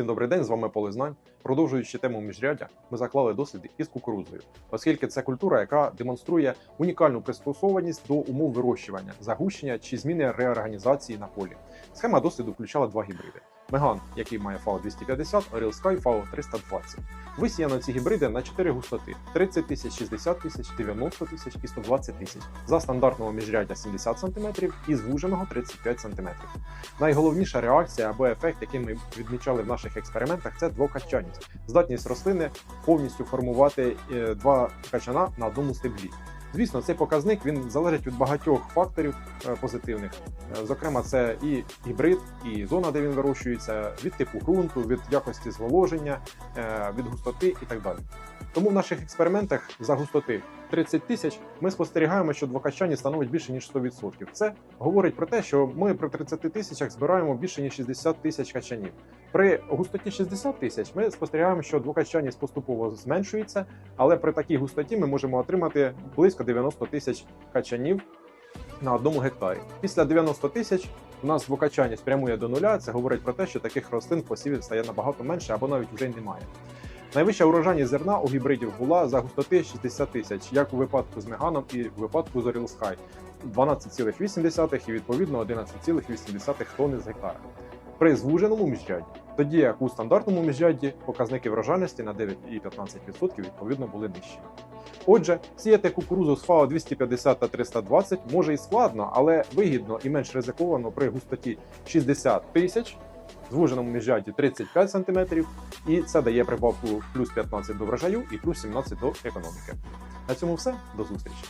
Всім добрий день, з вами Поле Знань. Продовжуючи тему міжряддя, ми заклали досліди із кукурудзою, оскільки це культура, яка демонструє унікальну пристосованість до умов вирощування, загущення чи зміни реорганізації на полі. Схема досліду включала два гібриди: Меган, який має ФАО 250, Оріл Sky ФАО 320. Висіяно ці гібриди на 4 густоти: 30 тисяч, 60 тисяч, 90 тисяч і 120 тисяч. За стандартного міжряддя 70 см і звуженого 35 см. Найголовніша реакція або ефект, який ми відмічали в наших експериментах, це двокачаність. Здатність рослини повністю формувати е, два качана на одному стеблі. Звісно, цей показник він залежить від багатьох факторів е, позитивних. Е, Зокрема, це і гібрид, і зона, де він вирощується, від типу ґрунту, від якості зволоження, е, від густоти і так далі. Тому в наших експериментах за густоти 30 тисяч ми спостерігаємо, що двокачані становить більше ніж 100%. Це говорить про те, що ми при 30 тисячах збираємо більше ніж 60 тисяч качанів. При густоті 60 тисяч ми спостерігаємо, що двокачаність поступово зменшується, але при такій густоті ми можемо отримати близько 90 тисяч качанів на одному гектарі. Після 90 тисяч у нас двокачаність прямує до нуля. Це говорить про те, що таких рослин в посіві стає набагато менше або навіть вже й немає. Найвища урожайність зерна у гібридів була за густоти 60 тисяч, як у випадку з Меганом і в випадку з High. 12,8 і відповідно 11,8 тонни з гектара. При звуженому міжряді, тоді як у стандартному міжряді показники врожайності на 9,15% відповідно були нижчі. Отже, сіяти кукурузу з ФАО 250 та 320 може і складно, але вигідно і менш ризиковано при густоті 60 тисяч, звуженому міжжаті 35 см, і це дає прибавку плюс 15 до врожаю і плюс 17 до економіки. На цьому все. До зустрічі.